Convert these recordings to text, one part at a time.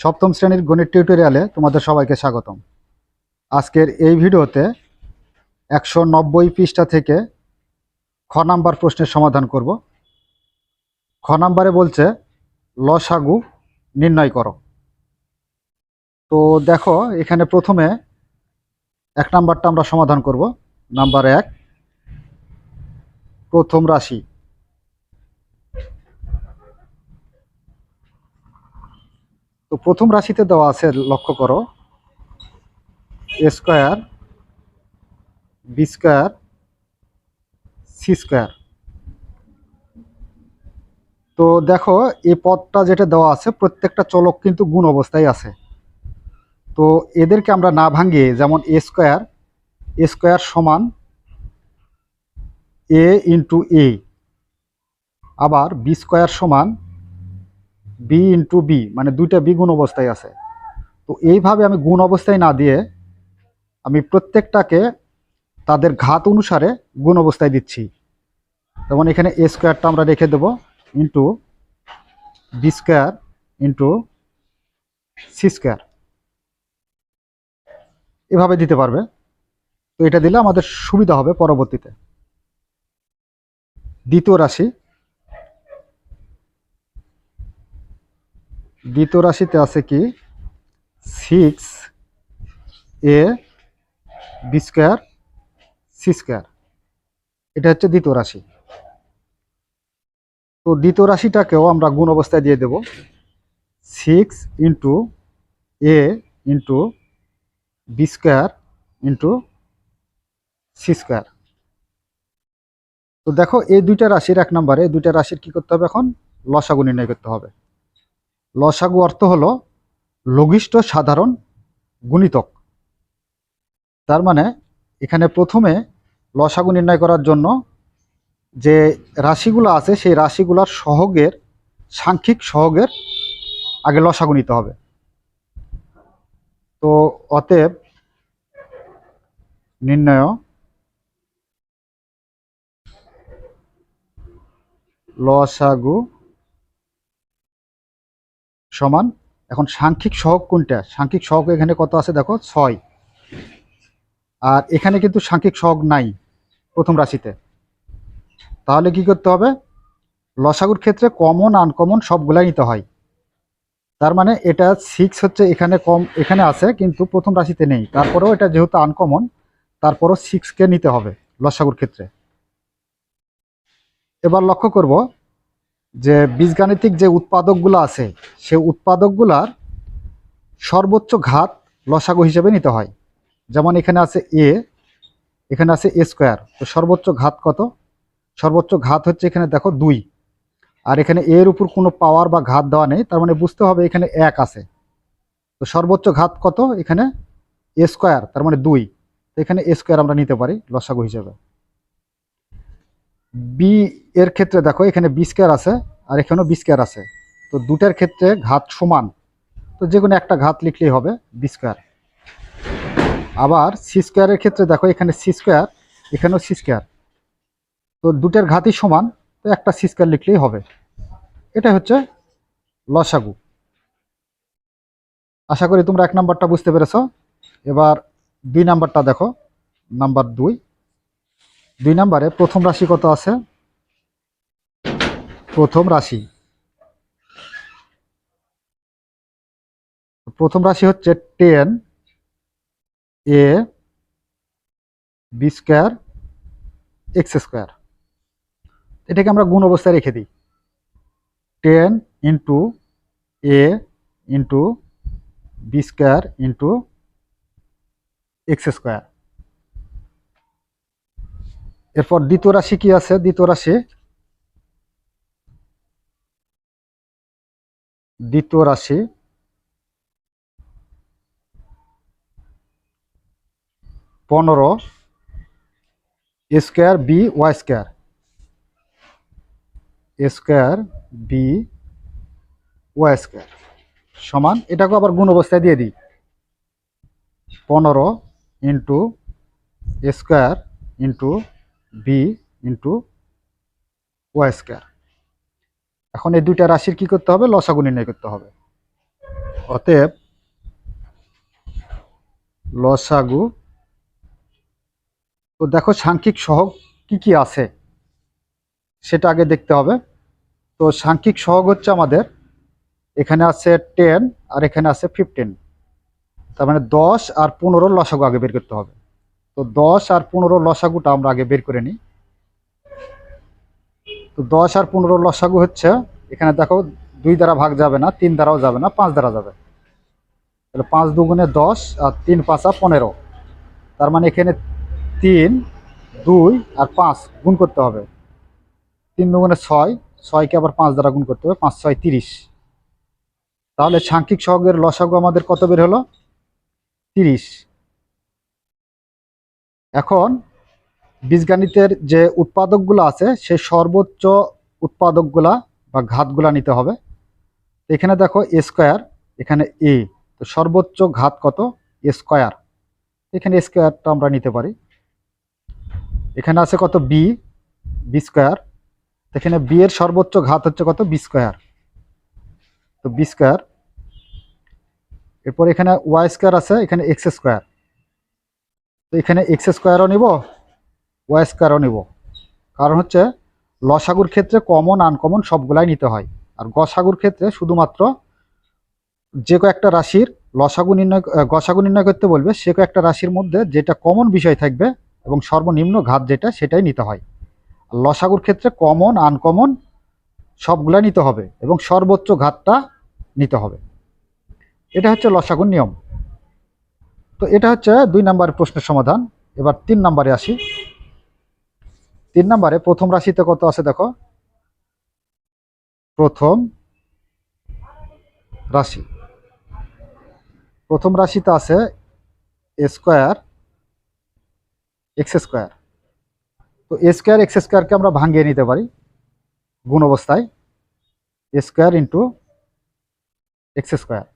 সপ্তম শ্রেণির গণিত টিউটোরিয়ালে তোমাদের সবাইকে স্বাগতম। আজকের এই ভিডিওতে একশো নব্বই পৃষ্ঠা থেকে খ নাম্বার প্রশ্নের সমাধান করব। খ নাম্বারে বলছে, লসাগু নির্ণয় করো। তো দেখো, এখানে প্রথমে এক নাম্বারটা আমরা সমাধান করব। নাম্বার এক, প্রথম রাশি। প্রথম রাশিতে দেওয়া আছে, লক্ষ্য করো। A square B square C square তো দেখো এই পদটা যেটা দেওয়া আছে, প্রত্যেকটা চলক কিন্তু গুণ অবস্থায় আছে। তো এদেরকে আমরা না ভাঙিয়ে, যেমন এ স্কোয়ার এ স্কোয়ার সমান এ ইন্টু এ আবার বি স্কোয়ার সমান বি ইন্টু বি মানে দুইটা বি গুণ অবস্থায় আছে। তো এইভাবে আমি গুণ অবস্থায় না দিয়ে আমি প্রত্যেকটাকে তাদের ঘাত অনুসারে গুণ অবস্থায় দিচ্ছি। যেমন এখানে এ স্কোয়ারটা আমরা রেখে দেব into B square into C square এভাবে দিতে পারবে। তো এটা দিলে আমাদের সুবিধা হবে পরবর্তীতে। দ্বিতীয় রাশি দ্বিতীয় রাশিতে আছে কি? Six A B square C square এটা হচ্ছে দ্বিতীয় রাশি। তো দ্বিতীয় রাশিটাকেও আমরা গুণ অবস্থায় দিয়ে দেব। Six into A into B square into C square তো দেখো, এই দুইটা রাশির এক নম্বরে দুইটা রাশির কি করতে হবে এখন? লসাগু নির্ণয় করতে হবে। লসাগু অর্থ হলো লঘিষ্ঠ সাধারণ গুণিতক। তার মানে এখানে প্রথমে লসাগু নির্ণয় করার জন্য যে রাশিগুলো আছে, সেই রাশিগুলোর সহগের, সাংখ্যিক সহগের আগে লসাগু নিতে হবে। তো অতএব নির্ণয় লসাগু সমান। এখন সাংখ্যিক সহগ কোনটা? সাংখ্যিক সহগ এখানে কত আছে দেখো? ছয়। আর এখানে কিন্তু সাংখ্যিক সহগ নাই প্রথম রাশিতে। তাহলে কি করতে হবে? লসাগুর ক্ষেত্রে কমন, আনকমন সবগুলাই নিতে হয়। তার মানে এটা সিক্স হচ্ছে এখানে কম, এখানে আছে, কিন্তু প্রথম রাশিতে নেই। তারপরেও এটা যেহেতু আনকমন, তারপরও সিক্সকে নিতে হবে লসাগুর ক্ষেত্রে। এবার লক্ষ্য করব যে বীজগাণিতিক যে উৎপাদকগুলো আছে সে উৎপাদকগুলার সর্বোচ্চ ঘাত লসাগু হিসেবে নিতে হয়। যেমন এখানে আছে এ এখানে আছে এ স্কোয়ার তো সর্বোচ্চ ঘাত কত? সর্বোচ্চ ঘাত হচ্ছে এখানে দেখো দুই। আর এখানে এর উপর কোনো পাওয়ার বা ঘাত দেওয়া নেই, তার মানে বুঝতে হবে এখানে এক আছে। তো সর্বোচ্চ ঘাত কত? এখানে এ স্কোয়ার তার মানে দুই। তো এখানে এ স্কোয়ার আমরা নিতে পারি লসাগু হিসেবে। বি এর ক্ষেত্রে দেখো, এখানে বি স্কোয়ার আছে আর এখানেও বি স্কোয়ার আছে। তো দুটার ক্ষেত্রে ঘাত সমান। তো যে কোনো একটা ঘাত লিখলেই হবে বি স্কোয়ার আবার সি স্কোয়ারের ক্ষেত্রে দেখো, এখানে সি স্কোয়ার এখানেও সি স্কোয়ার তো দুটার ঘাতই সমান, তো একটা সি স্কোয়ার লিখলেই হবে। এটা হচ্ছে লসাগু। আশা করি তোমরা এক নাম্বারটা বুঝতে পেরেছ। এবার দুই নাম্বারটা দেখো, নাম্বার দুই। দুই নাম্বারে প্রথম রাশি কত আছে? প্রথম রাশি। প্রথম রাশি হচ্ছে ten A B square X square. এটাকে আমরা গুণ অবস্থায় রেখে দিই। Ten into A into B square into X square. এরপর দ্বিতীয় রাশি কি আছে? দ্বিতীয় রাশি। দ্বিতীয় রাশি। পনেরো। Square B Y square. Square B Y square. সমান, এটাকে আবার গুণ অবস্থায় দিয়ে দিই। পনেরো into square into B into Y square এখন এই দুইটা রাশির কি করতে হবে? লসাগু নির্ণয় করতে হবে। অতএব লসাগু, তো দেখো সাংখ্যিক সহগ কি কি আছে? সেটা আগে দেখতে হবে। তো সাংখ্যিক সহগ হচ্ছে আমাদের, এখানে আছে টেন আর এখানে আছে ফিফটিন তার মানে দশ আর পনেরো লসাগু আগে বের করতে হবে। তো দশ আর পনেরো লসাগুটা আমরা আগে বের করে নিই। তো দশ আর পনেরো লসাগু হচ্ছে, এখানে দেখো দুই দ্বারা ভাগ যাবে না, তিন দ্বারাও যাবে না, পাঁচ দ্বারা যাবে। তাহলে পাঁচ দুগুণে দশ আর তিন পাঁচা পনেরো। তার মানে এখানে তিন, দুই আর পাঁচ গুণ করতে হবে। তিন দুগুণে ছয়, ছয়কে আবার পাঁচ দ্বারা গুণ করতে হবে, পাঁচ, ছয়, তিরিশ। তাহলে সাংখ্যিক সহগের লসাগু আমাদের কত বের হলো? তিরিশ। এখন বীজগণিতের যে উৎপাদকগুলো আছে, সেই সর্বোচ্চ উৎপাদকগুলা বা ঘাতগুলা নিতে হবে। এখানে দেখো এ স্কোয়ার, এখানে এ। তো সর্বোচ্চ ঘাত কত? A square. এখানে স্কোয়ারটা আমরা নিতে পারি। এখানে আছে কত? B B square. এখানে বি এর সর্বোচ্চ ঘাত হচ্ছে কত? B square. তো বি স্কোয়ার। এরপর এখানে ওয়াই স্কোয়ার আছে, এখানে এক্স স্কোয়ার। এখানে এক্স স্কোয়ারও নিব ওয়াই স্কোয়ারও নিব। কারণ হচ্ছে, লসাগুর ক্ষেত্রে কমন আনকমন সবগুলাই নিতে হয়। আর গসাগুর ক্ষেত্রে শুধুমাত্র যে কয়েকটা রাশির লসাগু নির্ণয় গসাগু নির্ণয় করতে বলবে, সে কয়েকটা রাশির মধ্যে যেটা কমন বিষয় থাকবে এবং সর্বনিম্ন ঘাত যেটা, সেটাই নিতে হয়। আর লসাগুর ক্ষেত্রে কমন আনকমন সবগুলাই নিতে হবে এবং সর্বোচ্চ ঘাতটা নিতে হবে। এটা হচ্ছে লসাগুর নিয়ম। তো এটা হচ্ছে দুই নাম্বার প্রশ্নের সমাধান। এবার তিন নাম্বারে আসি। তিন নাম্বারে প্রথম রাশিতে কত আছে দেখো? প্রথম রাশি। প্রথম রাশিতে আছে স্কোয়ার, এক্স স্কোয়ার। তো স্কোয়ার, এক্স স্কোয়ারকে আমরা ভাঙিয়ে নিতে পারি গুণ অবস্থায়। Square into X square.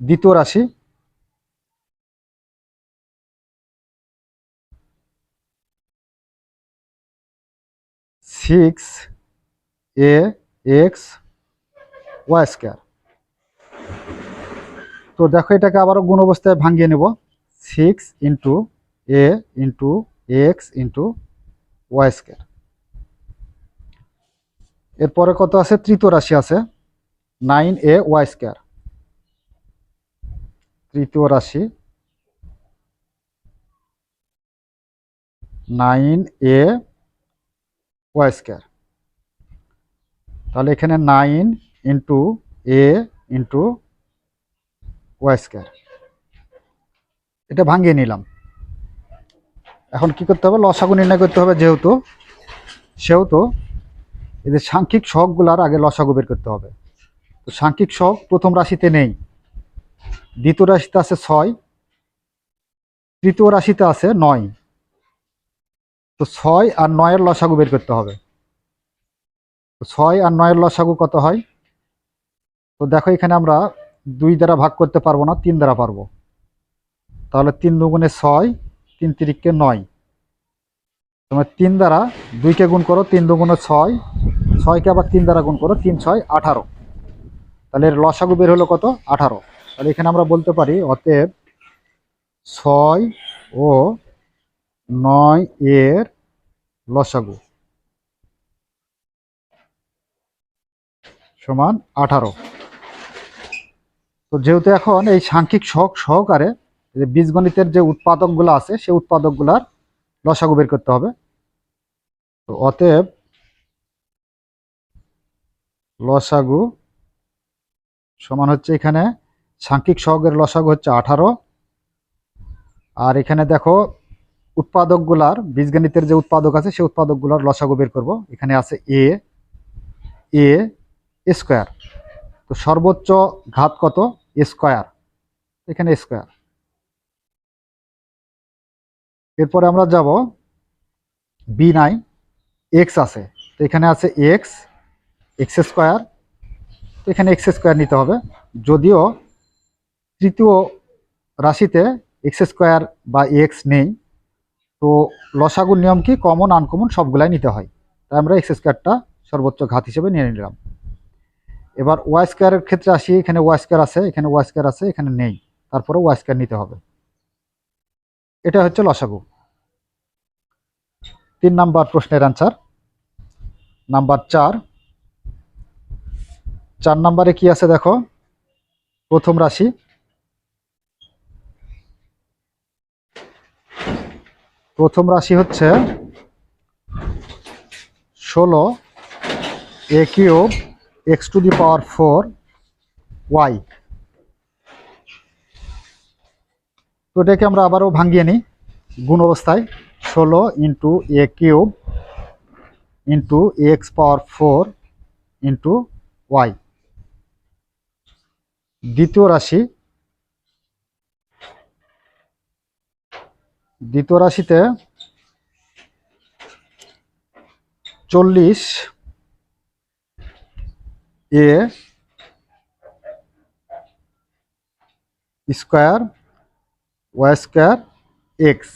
দ্বিতীয় রাশি six A X Y square তো দেখো এটাকে আবারও গুণ অবস্থায় ভাঙিয়ে নেব। Six into A into X into Y square এরপরে কত আছে? তৃতীয় রাশি আছে। নাইন এ ওয়াই স্কোয়ার তৃতীয় রাশি। নাইন এ ওয়াই স্কোয়ার তাহলে এখানে nine into A into Y square এটা ভাঙিয়ে নিলাম। এখন কি করতে হবে? লসাগু নির্ণয় করতে হবে যেহেতু, সেহেতু এদের সাংখ্যিক সহগগুলার আগে লসাগু বের করতে হবে। তো সাংখ্যিক সহগ প্রথম রাশিতে নেই। দ্বিতীয় রাশিতে আছে ছয়। তৃতীয় রাশিতে আছে নয়। তো ছয় আর নয়ের লসাগু বের করতে হবে। ছয় আর নয়ের লসাগু কত হয়? তো দেখো এখানে আমরা দুই দ্বারা ভাগ করতে পারব না, তিন দ্বারা পারব। তাহলে তিন দুগুণে ছয়, তিন তিরিককে নয়। তোমার তিন দ্বারা দুইকে গুণ করো, তিন দুগুণে ছয়, ছয়কে আবার তিন দ্বারা গুণ করো, তিন ছয় আঠারো। তাহলে এর লসাগু বের হলো কত? আঠারো। তাহলে এখানে আমরা বলতে পারি, অতএব ছয় ও নয় এর লসাগু। সমান আঠারো। তো যেহেতু এখন এই সাংখ্যিক সহগ সহকারে বীজগণিতের যে উৎপাদকগুলো আছে, সেই উৎপাদকগুলার লসাগু বের করতে হবে। তো অতএব লসাগু সমান হচ্ছে এখানে, সাংখ্যিক সহগের লসাগু হচ্ছে আঠারো। আর এখানে দেখো উৎপাদকগুলার, বীজগণিতের যে উৎপাদক আছে, সেই উৎপাদকগুলার লসাগু বের করব। এখানে আছে এ এ স্কোয়ার তো সর্বোচ্চ ঘাত কত? স্কোয়ার এখানে স্কোয়ার এরপরে আমরা যাব বি নাই এক্স আছে। তো এখানে আছে এক্স এক্স স্কোয়ার তো এখানে এক্স স্কোয়ার নিতে হবে। যদিও তৃতীয় রাশিতে এক্স স্কোয়ার বা এক্স নেই তো লসাগুর নিয়ম কি? কমন আনকমন সবগুলাই নিতে হয়। তাই আমরা এক্স স্কোয়ারটা সর্বোচ্চ ঘাত হিসেবে নিয়ে নিলাম। এবার ওয়াই স্কোয়ারের ক্ষেত্রে আসি, এখানে ওয়াই স্কোয়ার আছে, এখানে ওয়াই স্কোয়ার আছে, এখানে নেই। তারপরে ওয়াই স্কোয়ার নিতে হবে। এটা হচ্ছে লসাগু। তিন নাম্বার প্রশ্নের অ্যান্সার নাম্বার চার। চার নাম্বারে কি আছে দেখো? প্রথম রাশি। প্রথম রাশি হচ্ছে ষোলো, A cube, X to the power four, Y. তো এটাকে আমরা আবারও ভাঙিয়ে নিই। গুণ অবস্থায় ষোলো into A cube into X power four into Y. দ্বিতীয় রাশি দ্বিতীয় রাশিতে চল্লিশ A square, Y square, X.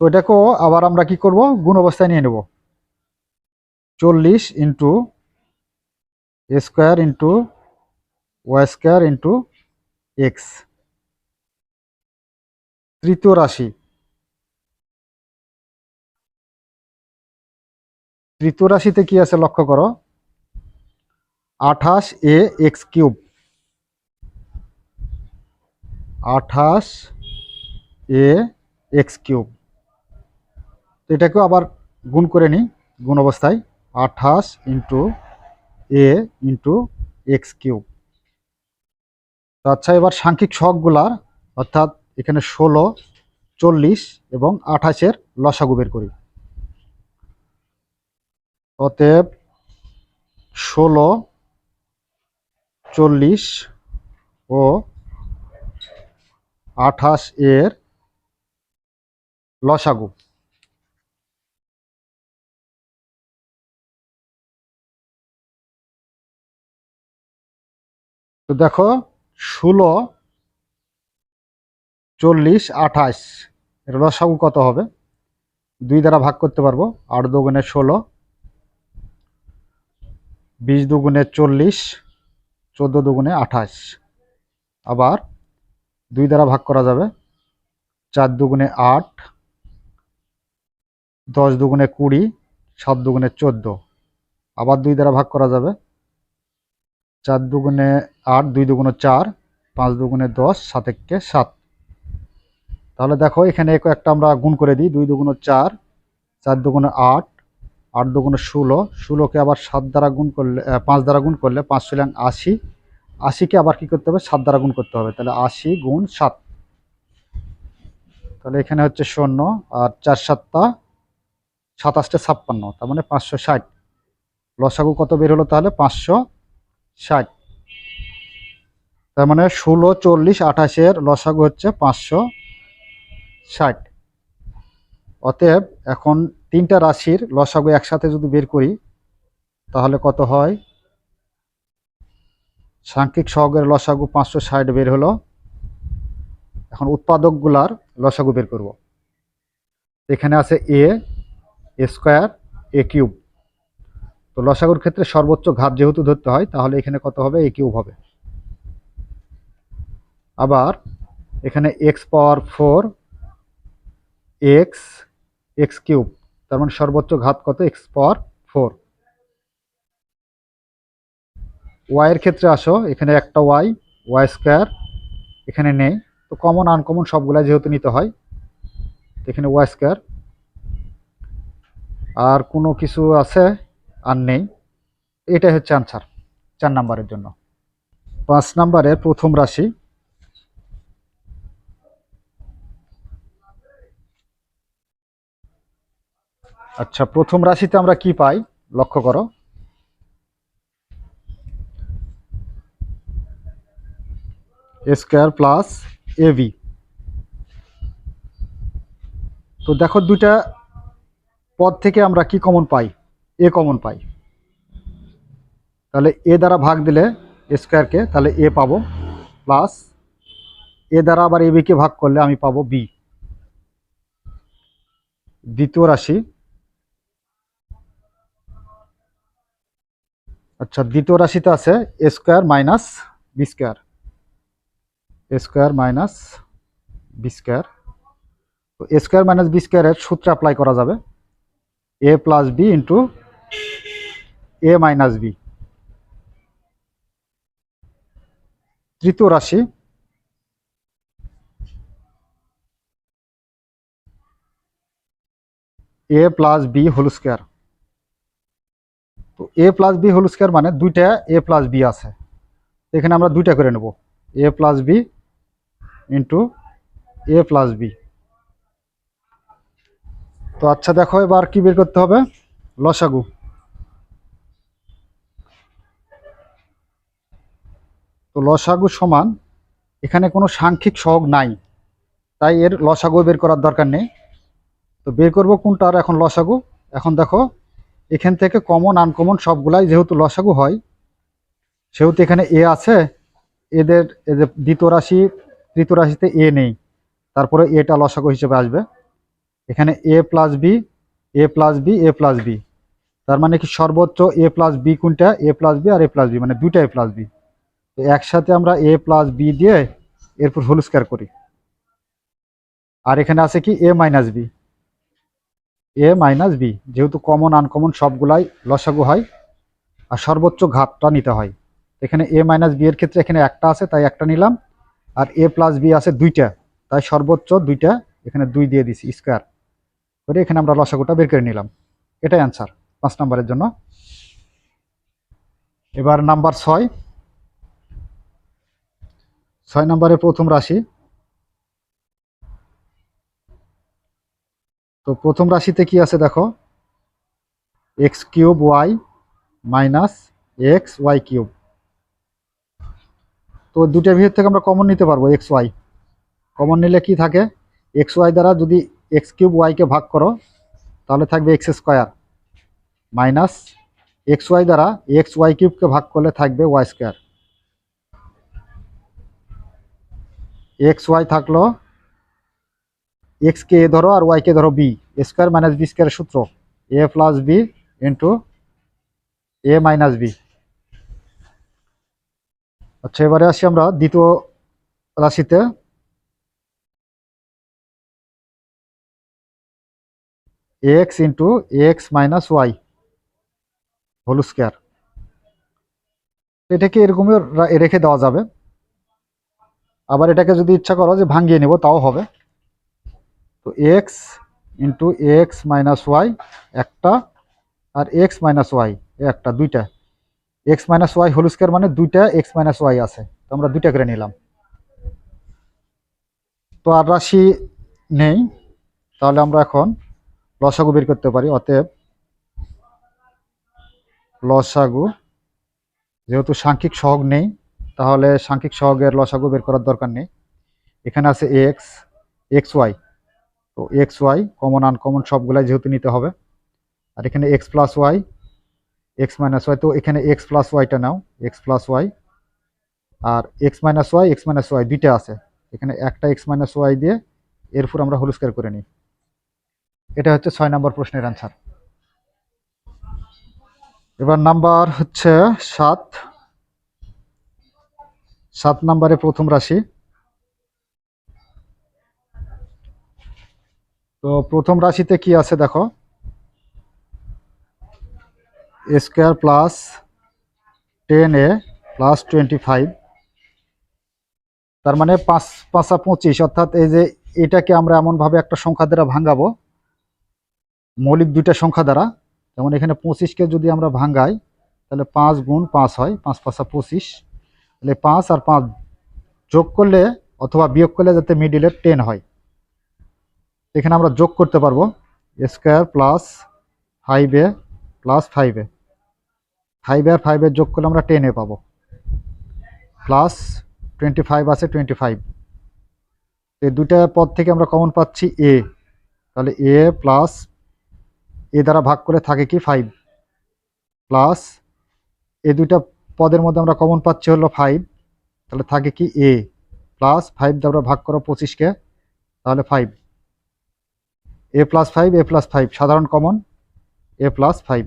তো এটাকেও আবার আমরা কি করব? গুণ অবস্থায় নিয়ে নেব। চল্লিশ into A square into Y square into X. তৃতীয় রাশি। তৃতীয় রাশিতে কি আছে লক্ষ্য করো? আঠাশ এ এক্স কিউব। আঠাশ এ এক্স কিউব। এটাকেও আবার গুণ করে নিই, গুণ অবস্থায়। আঠাশ into A into X cube. আচ্ছা এবার সাংখ্যিক সহগগুলার অর্থাৎ এখানে ষোলো, চল্লিশ এবং আঠাশের লসাগু বের করি। অতএব ষোলো, চল্লিশ ও আঠাশ এর লসাগু। তো দেখো, ষোলো চল্লিশ, আঠাশ। এর লসাগু কত হবে? দুই দ্বারা ভাগ করতে পারব। আট দুগুণে ষোলো। বিশ দুগুণে চল্লিশ, চোদ্দ দুগুণে আঠাশ। আবার দুই দ্বারা ভাগ করা যাবে। চার দুগুণে আট, দশ দুগুণে কুড়ি, সাত দুগুণে চোদ্দ। আবার দুই দ্বারা ভাগ করা যাবে। চার দুগুণে আট, দুই দুগুণে চার, পাঁচ দুগুণে দশ, সাত এককে সাত। তাহলে দেখো, এখানে এক একটা আমরা গুণ করে দিই, দুই দুগুণে চার চার দুগুণে আট আট দুগুণে ষোলো। ষোলোকে আবার সাত দ্বারা গুণ করলে পাঁচ দ্বারা গুণ করলে পাঁচ ছিলেন আশি। আশিকে আবার কি করতে হবে? সাত দ্বারা গুণ করতে হবে। তাহলে আশি গুণ সাত। তাহলে এখানে হচ্ছে শূন্য আর চার সাতটা সাতাশটা ছাপ্পান্ন, তার মানে পাঁচশো ষাট। লসাগু কত বের হলো তাহলে? পাঁচশো ষাট। তার মানে ষোলো, চল্লিশ, আঠাশের লসাগু হচ্ছে পাঁচশো ষাট। অতএব এখন তিনটা রাশির লসাগু একসাথে যদি বের করি, তাহলে কত হয়? সাংখ্যিক সহগের লসাগু পাঁচশো ষাট বের হলো। এখন উৎপাদকগুলার লসাগু বের করব। এখানে আছে এ স্কোয়ার এ কিউব তো লসাগুর ক্ষেত্রে সর্বোচ্চ ঘাত যেহেতু ধরতে হয়, তাহলে এখানে কত হবে? এ কিউব হবে। আবার এখানে X power four X X cube তার মানে সর্বোচ্চ ঘাত কত? এক্স পাওয়ার ফোর ওয়াইয়ের ক্ষেত্রে আসো, এখানে একটা ওয়াই ওয়াই স্কোয়ার এখানে নেই। তো কমন আনকমন সবগুলা যেহেতু নিতে হয় এখানে ওয়াই স্কোয়ার আর কোনো কিছু আছে? আর নেই। এটাই হচ্ছে আনসার চার নাম্বারের জন্য। পাঁচ নাম্বারের প্রথম রাশি আচ্ছা প্রথম রাশিতে আমরা কি পাই? লক্ষ্য করো। স্কোয়ার প্লাস এবি তো দেখো, দুইটা পদ থেকে আমরা কি কমন পাই? এ কমন পাই। তাহলে এ দ্বারা ভাগ দিলে স্কোয়ারকে তাহলে এ পাবো। প্লাস এ দ্বারা আবার এ বিকে ভাগ করলে আমি পাবো বি দ্বিতীয় রাশি। আচ্ছা দ্বিতীয় রাশিতে আছে A square minus B square A square minus B square তো এ স্কোয়ার মাইনাস বি স্কোয়ারের সূত্র অ্যাপ্লাই করা যাবে। A plus B into A minus B তৃতীয় রাশি। A plus B whole square তো A plus B whole square মানে দুইটা এ প্লাস বি আছে। এখানে আমরা দুইটা করে নেব। A plus B into A plus B তো আচ্ছা দেখো এবার কি বের করতে হবে? লসাগু। তো লসাগু সমান, এখানে কোনো সাংখ্যিক সহগ নাই, তাই এর লসাগু বের করার দরকার নেই। তো বের করব কোনটার এখন লসাগু? এখন দেখো এখান থেকে কমন আনকমন সবগুলাই যেহেতু লসাগু হয়, সেহেতু এখানে এ আছে, এদের এদের দ্বিতীয় রাশি, তৃতীয় রাশিতে এ নেই, তারপরে এটা লসাগু হিসেবে আসবে। এখানে A plus B A plus B A plus B তার মানে কি সর্বোচ্চ এ প্লাস বি কোনটা? এ প্লাস বি আর এ প্লাস বি মানে দুইটা এ প্লাস বি তো একসাথে আমরা এ প্লাস বি দিয়ে এরপর হোল স্কোয়ার করি। আর এখানে আছে কি A minus B A minus B যেহেতু কমন আনকমন সবগুলাই লসাগু হয়, আর সর্বোচ্চ ঘাতটা নিতে হয়। এখানে এ মাইনাস বি এর ক্ষেত্রে এখানে একটা আছে, তাই একটা নিলাম। আর এ প্লাস বি আছে দুইটা, তাই সর্বোচ্চ দুইটা এখানে দুই দিয়ে দিছি স্কোয়ার করে এখানে আমরা লসাগুটা বের করে নিলাম। এটাই অ্যান্সার পাঁচ নম্বরের জন্য। এবার নাম্বার ছয়। ছয় নম্বরের প্রথম রাশি তো প্রথম রাশিতে কি আছে দেখো? X cube Y minus X Y cube. তো দুটার ভিতর থেকে আমরা কমন নিতে পারব এক্স ওয়াই কমন নিলে কি থাকে? এক্স ওয়াই দ্বারা যদি এক্স কিউব ওয়াইকে ভাগ করো, তাহলে থাকবে X square. Minus X Y দ্বারা এক্স ওয়াই কিউবকে ভাগ করলে থাকবে ওয়াই স্কোয়ার। এক্স ওয়াই থাকল এক্স কে এ ধরো আর ওয়াই কে ধরো বি স্কোয়ার মাইনাস বি স্কোয়ারের সূত্র A plus B into A minus B আচ্ছা এবারে আসি আমরা দ্বিতীয় রাশিতে। X into X minus Y whole square এটাকে এরকমই রেখে দেওয়া যাবে। আবার এটাকে যদি ইচ্ছা করো যে ভাঙিয়ে নেব, তাও হবে। তো X into X minus Y একটা আর এক্স মাইনাস ওয়াই একটা, দুইটা। X minus Y whole square মানে দুইটা এক্স মাইনাস ওয়াই আছে। তো আমরা দুইটা করে নিলাম। তো আর রাশি নেই। তাহলে আমরা এখন লসাগু বের করতে পারি, অতএব লসাগু যেহেতু সাংখ্যিক সহগ নেই, তাহলে সাংখ্যিক সহগের লসাগু বের করার দরকার নেই। এখানে আছে এক্স এক্স ওয়াই তো এক্স ওয়াই কমন আনকমন সবগুলাই যেহেতু নিতে হবে। আর এখানে X plus Y X minus Y তো এখানে এক্স প্লাস ওয়াইটা নাও এক্স প্লাস ওয়াই আর X minus Y X minus Y দুইটা আছে। এখানে একটা এক্স মাইনাস ওয়াই দিয়ে এরপর আমরা হোল স্কোয়ার করে নিই। এটা হচ্ছে ছয় নম্বর প্রশ্নের অ্যান্সার এবার নাম্বার হচ্ছে সাত। সাত নম্বরে প্রথম রাশি। তো প্রথম রাশিতে কি আছে দেখো? Square plus ten A plus twenty five. তার মানে পাঁচ, পাঁচা পঁচিশ, অর্থাৎ এই যে এটাকে আমরা এমনভাবে একটা সংখ্যা দ্বারা ভাঙাবো, মৌলিক দুইটা সংখ্যা দ্বারা, যেমন এখানে পঁচিশকে যদি আমরা ভাঙাই, তাহলে পাঁচ গুণ পাঁচ হয়, পাঁচ পাঁচা পঁচিশ। তাহলে পাঁচ আর পাঁচ যোগ করলে অথবা বিয়োগ করলে যাতে মিডিলে টেন হয়। এখানে আমরা যোগ করতে পারব square plus five plus five five আর ফাইভের যোগ করলে আমরা টেন পাবো। প্লাস টোয়েন্টি ফাইভ আছে টোয়েন্টি ফাইভ এই দুটা পদ থেকে আমরা কমন পাচ্ছি এ তাহলে এ প্লাস এ দ্বারা ভাগ করে থাকে কি ফাইভ প্লাস এ দুইটা পদের মধ্যে আমরা কমন পাচ্ছি হলো ফাইভ তাহলে থাকে কি এ প্লাস ফাইভ দ্বারা ভাগ করো পঁচিশকে তাহলে five A plus five A plus five সাধারণ কমন এ প্লাস ফাইভ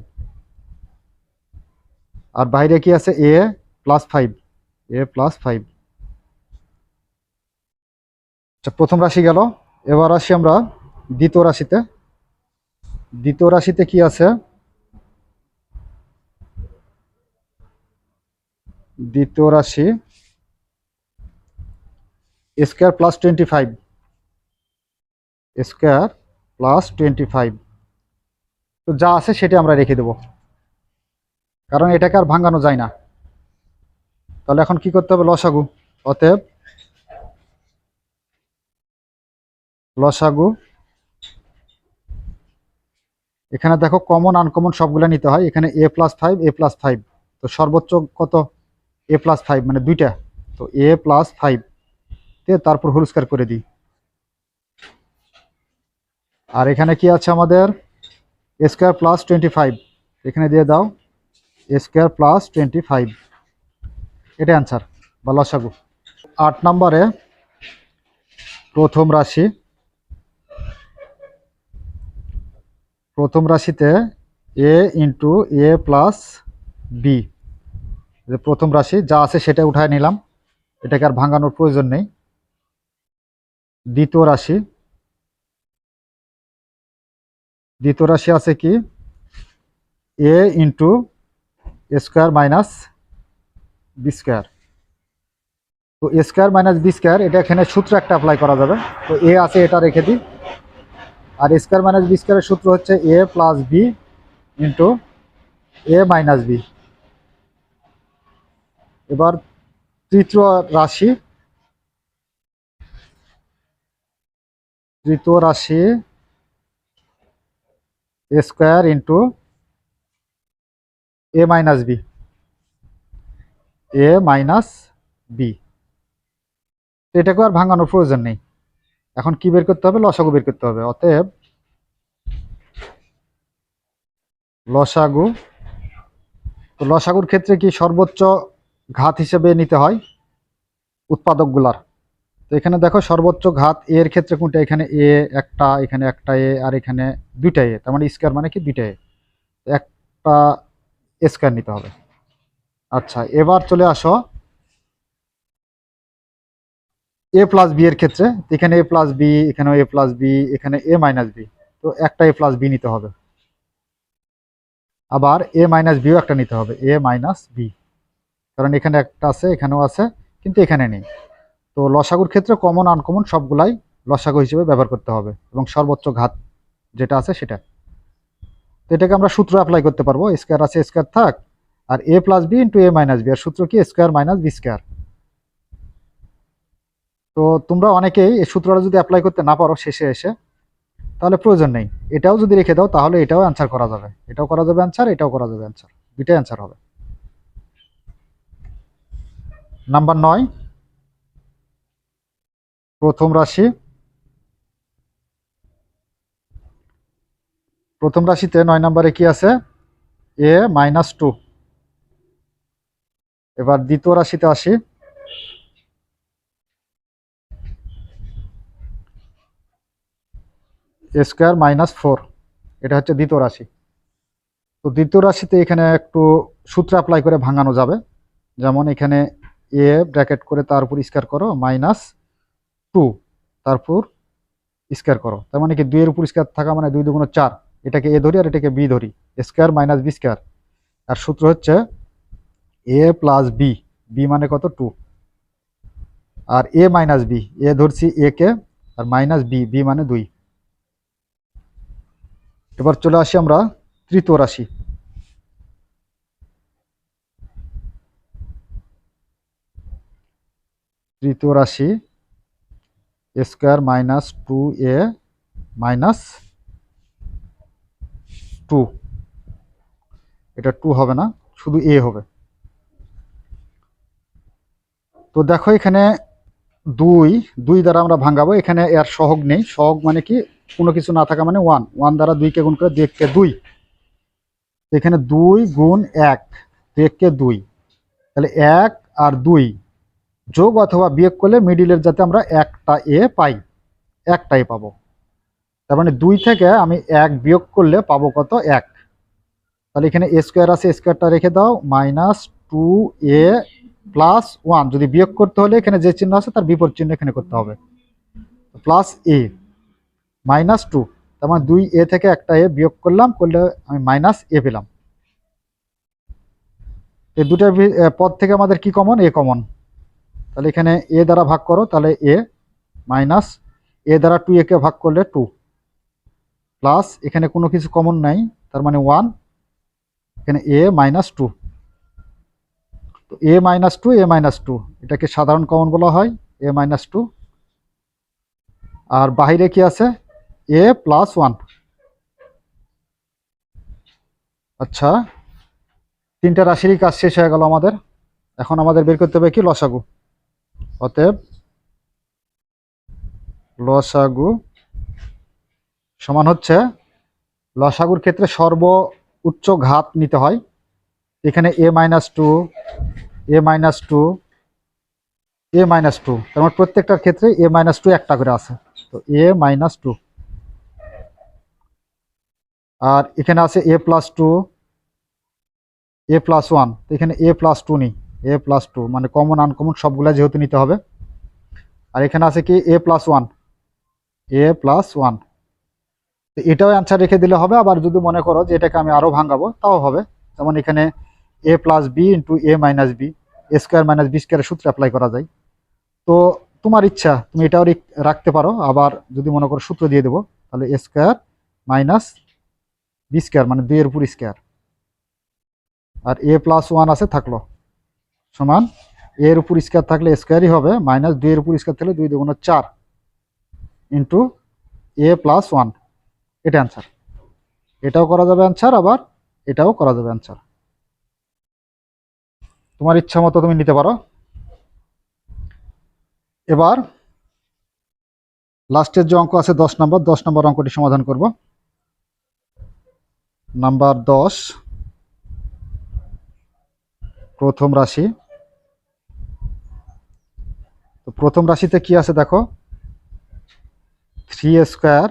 আর বাইরে কি আছে? A plus five A plus five প্রথম রাশি গেল। এবার আসি আমরা দ্বিতীয় রাশিতে। দ্বিতীয় রাশিতে কি আছে? দ্বিতীয় রাশি square plus twenty five square plus twenty five তো যা আছে সেটা আমরা রেখে দেব। কারণ এটাকে আর ভাঙানো যায় না। তাহলে এখন কি করতে হবে? লসাগু। অতএব লসাগু। এখানে দেখো কমন আনকমন সবগুলো নিতে হয়। এখানে A plus five A plus five তো সর্বোচ্চ কত? এ প্লাস ফাইভ মানে দুইটা। তো এ প্লাস ফাইভ তে তারপর হোল করে দিই। আর এখানে কি আছে আমাদের? স্কোয়ার প্লাস টোয়েন্টি ফাইভ এখানে দিয়ে দাও। স্কোয়ার প্লাস টোয়েন্টি ফাইভ এটা অ্যান্সার বা লসাগু আট নম্বরে প্রথম রাশি। প্রথম রাশিতে A into A plus B প্রথম রাশি, যা আছে সেটা উঠায় নিলাম। এটাকে আর ভাঙানোর প্রয়োজন নেই। দ্বিতীয় রাশি। দ্বিতীয় রাশি আছে কি? A into square minus B square তো স্কোয়ার মাইনাস বি স্কোয়ার এটা এখানে সূত্র একটা অ্যাপ্লাই করা যাবে। তো এ আছে, এটা রেখে দিই। আর স্কোয়ার মাইনাস বি স্কোয়ারের সূত্র হচ্ছে A plus B into A minus B এবার তৃতীয় রাশি। তৃতীয় রাশি square into A minus B. A minus B. এটাকে আর ভাঙানোর প্রয়োজন নেই। এখন কি বের করতে হবে? লসাগু বের করতে হবে। অতএব লসাগু, তো লসাগুর ক্ষেত্রে কি সর্বোচ্চ ঘাত হিসেবে নিতে হয়? উৎপাদকগুলার। তো এখানে দেখো সর্বোচ্চ ঘাত এ এর ক্ষেত্রে কোনটা? এখানে এ একটা, এখানে একটা এ আর এখানে দুইটা এ তার মানে স্কোয়ার মানে কি? দুইটা এ একটা স্কোয়ার নিতে হবে। আচ্ছা এবার চলে আসো। এ প্লাস বি এর ক্ষেত্রে। এখানে এ প্লাস বি এখানে এ প্লাস বি এখানে এ মাইনাস বি তো একটা এ প্লাস বি নিতে হবে। আবার এ মাইনাস বিও একটা নিতে হবে। এ মাইনাস বি কারণ এখানে একটা আছে, এখানেও আছে, কিন্তু এখানে নেই। তো লসাগুর ক্ষেত্রে কমন আনকমন সবগুলাই লসাগু হিসেবে ব্যবহার করতে হবে এবং সর্বোচ্চ ঘাত যেটা আছে সেটা। তো এটাকে আমরা সূত্র অ্যাপ্লাই করতে পারব। স্কোয়ার আছে স্কোয়ার থাক। আর A plus B into A minus B আর সূত্র কি? স্কোয়ার মাইনাস বি স্কোয়ার তো তোমরা অনেকেই এই সূত্রটা যদি অ্যাপ্লাই করতে না পারো শেষে এসে, তাহলে প্রয়োজন নেই। এটাও যদি রেখে দাও, তাহলে এটাও অ্যান্সার করা যাবে। এটাও করা যাবে অ্যান্সার এটাও করা যাবে অ্যান্সার দুইটাই অ্যান্সার হবে। নাম্বার নয় প্রথম রাশি। প্রথম রাশিতে নয় নম্বরে কি আছে? A minus two. এবার দ্বিতীয় রাশিতে আসি। স্কোয়ার মাইনাস ফোর, এটা হচ্ছে দ্বিতীয় রাশি। তো দ্বিতীয় রাশিতে এখানে একটু সূত্র অ্যাপ্লাই করে ভাঙানো যাবে। যেমন এখানে এ ব্র্যাকেট করে তার উপর স্কোয়ার করো, মাইনাস টু তারপর স্কোয়ার করো। তার মানে কি দুইয়ের উপর স্কোয়ার থাকা মানে দুই দুগুণ চার। এটাকে এ ধরি আর এটাকে বি ধরি। স্কোয়ার মাইনাস বি স্কোয়ার আর সূত্র হচ্ছে এ প্লাস বি বি মানে কত? টু আর এ মাইনাস বি এ ধরছি এ কে, আর মাইনাস বি বি মানে দুই। এবার চলে আসি আমরা তৃতীয় রাশি। তৃতীয় রাশি square minus two A minus two. এটা টু হবে না, শুধু এ হবে। তো দেখো এখানে দুই দুই দ্বারা আমরা ভাঙাবো। এখানে এর সহগ নেই। সহগ মানে কি? কোনো কিছু না থাকা মানে ওয়ান ওয়ান দ্বারা দুইকে গুণ করে দেখকে দুই। এখানে দুই গুণ এক দেখকে দুই। তাহলে এক আর দুই। যোগ অথবা বিয়োগ করলে মিডিলের যাতে আমরা একটা এ পাই একটা এ পাবো। তার মানে দুই থেকে আমি এক বিয়োগ করলে পাবো কত? এক। তাহলে এখানে স্কোয়ার আছে স্কোয়ারটা রেখে দাও minus two A plus one যদি বিয়োগ করতে হলে এখানে যে চিহ্ন আছে তার বিপরীত চিহ্ন এখানে করতে হবে। প্লাস এ মাইনাস টু তার মানে দুই এ থেকে একটা এ বিয়োগ করলাম করলে আমি মাইনাস এ পেলাম। এই এ, পদ থেকে আমাদের কি কমন এ কমন তাহলে এখানে এ দ্বারা ভাগ করো, তাহলে এ মাইনাস এ দ্বারা টু একে ভাগ করলে টু প্লাস এখানে কোনো কিছু কমন নাই, তার মানে ওয়ান এখানে এ মাইনাস টু তো A minus two A minus two এটাকে সাধারণ কমন বলা হয়, এ মাইনাস টু আর বাহিরে কি আছে? এ প্লাস ওয়ান আচ্ছা তিনটা রাশিরই কাজ শেষ হয়ে গেল আমাদের। এখন আমাদের বের করতে হবে কি? লসাগু। অতএব লসাগু সমান হচ্ছে, লসাগুর ক্ষেত্রে সর্ব উচ্চ ঘাত নিতে হয়। এখানে A minus two A minus two A minus two তার মানে প্রত্যেকটার ক্ষেত্রে এ মাইনাস টু একটা করে আছে। তো এ মাইনাস টু আর এখানে আছে A plus two A plus one এখানে এ প্লাস টু নিই। এ প্লাস টু মানে কমন আনকমন সবগুলা যেহেতু নিতে হবে। আর এখানে আছে কি? A plus one A plus one এটাও অ্যান্সার রেখে দিলে হবে। আবার যদি মনে করো যে এটাকে আমি আরও ভাঙাবো, তাও হবে। যেমন এখানে A plus B into A minus B A square minus B স্কোয়ারের সূত্রে অ্যাপ্লাই করা যায়। তো তোমার ইচ্ছা, তুমি এটাও রাখতে পারো। আবার যদি মনে করো সূত্র দিয়ে দেবো, তাহলে A square minus B square মানে দুইয়ের উপর স্কোয়ার আর এ প্লাস ওয়ান আছে, থাকল। সমান এর উপর স্কোয়ার থাকলে স্কোয়ারই হবে মাইনাস দুইয়ের উপর স্কোয়ার থাকলে দুই দুগুণ চার ইন্টু এ প্লাস ওয়ান এটা অ্যান্সার এটাও করা যাবে অ্যান্সার আবার এটাও করা যাবে অ্যান্সার তোমার ইচ্ছা মতো তুমি নিতে পারো। এবার লাস্টের যে অঙ্ক আছে দশ নম্বর দশ নম্বর অঙ্কটি সমাধান করব। নাম্বার দশ। প্রথম রাশি। তো প্রথম রাশিতে কি আছে দেখো? Three square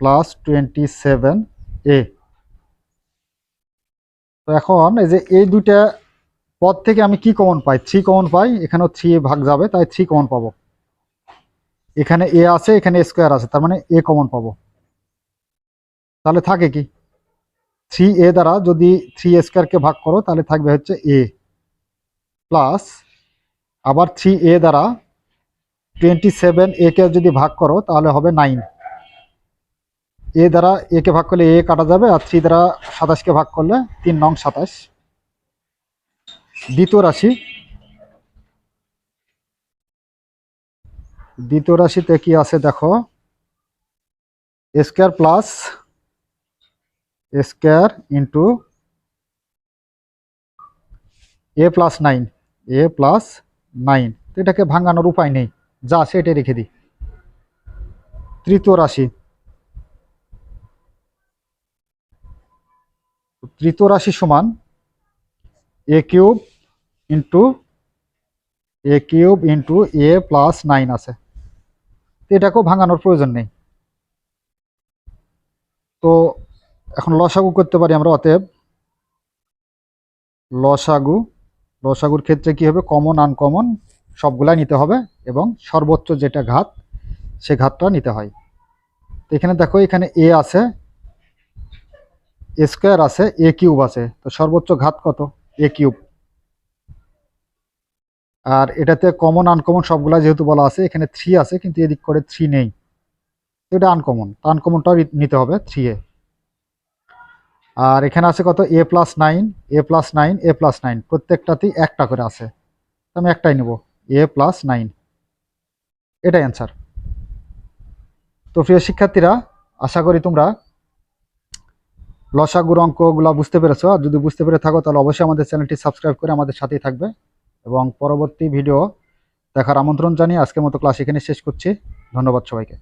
plus twenty seven A তো এখন এই যে এই দুইটা পদ থেকে আমি কি কমন পাই? থ্রি কমন পাই, এখানেও থ্রি ভাগ যাবে, তাই থ্রি কমন পাবো। এখানে এ আছে, এখানে স্কোয়ার আছে, তার মানে এ কমন পাবো। তাহলে থাকে কি? থ্রি এ দ্বারা যদি থ্রি স্কোয়ারকে ভাগ করো, তাহলে থাকবে হচ্ছে এ প্লাস আবার থ্রি এ দ্বারা টোয়েন্টি সেভেন একে যদি ভাগ করো, তাহলে হবে নাইন এ দ্বারা একে ভাগ করলে এ কাটা যাবে, আর থ্রি দ্বারা সাতাশকে ভাগ করলে তিন নং সাতাশ। দ্বিতীয় রাশি। দ্বিতীয় রাশিতে কি আছে দেখো? Square plus square into A plus nine A plus nine তো এটাকে ভাঙানোর উপায় নেই। যা এটাই রেখে দিই। তৃতীয় রাশি। তৃতীয় রাশি সমান A cube into A cube into A plus nine আছে। তো এটাকেও ভাঙানোর প্রয়োজন নেই। তো এখন লসাগু করতে পারি আমরা, অতএব লসাগু লসাগুর ক্ষেত্রে কি হবে? কমন আনকমন সবগুলাই নিতে হবে এবং সর্বোচ্চ যেটা ঘাত, সে ঘাতটা নিতে হয়। তো এখানে দেখো, এখানে এ আছে এ স্কোয়ার আছে এ কিউব আছে। তো সর্বোচ্চ ঘাত কত? এ কিউব আর এটাতে কমন আনকমন সবগুলা যেহেতু বলা আছে, এখানে থ্রি আছে, কিন্তু এদিক করে থ্রি নেই। এটা আনকমন আনকমনটাও নিতে হবে থ্রি এ। আর এখানে আছে কত? A plus nine A plus nine A plus nine প্রত্যেকটাতেই একটা করে আছে। আমি একটাই নেব। এ প্লাস নাইন এটাই অ্যান্সার তো প্রিয় শিক্ষার্থীরা, আশা করি তোমরা লসাগুর অঙ্কগুলো বুঝতে পেরেছ। আর যদি বুঝতে পেরে থাকো, তাহলে অবশ্যই আমাদের চ্যানেলটি সাবস্ক্রাইব করে আমাদের সাথেই থাকবে। এবং পরবর্তী ভিডিও দেখার আমন্ত্রণ জানিয়ে আজকের মতো ক্লাস এখানে শেষ করছি। ধন্যবাদ সবাইকে।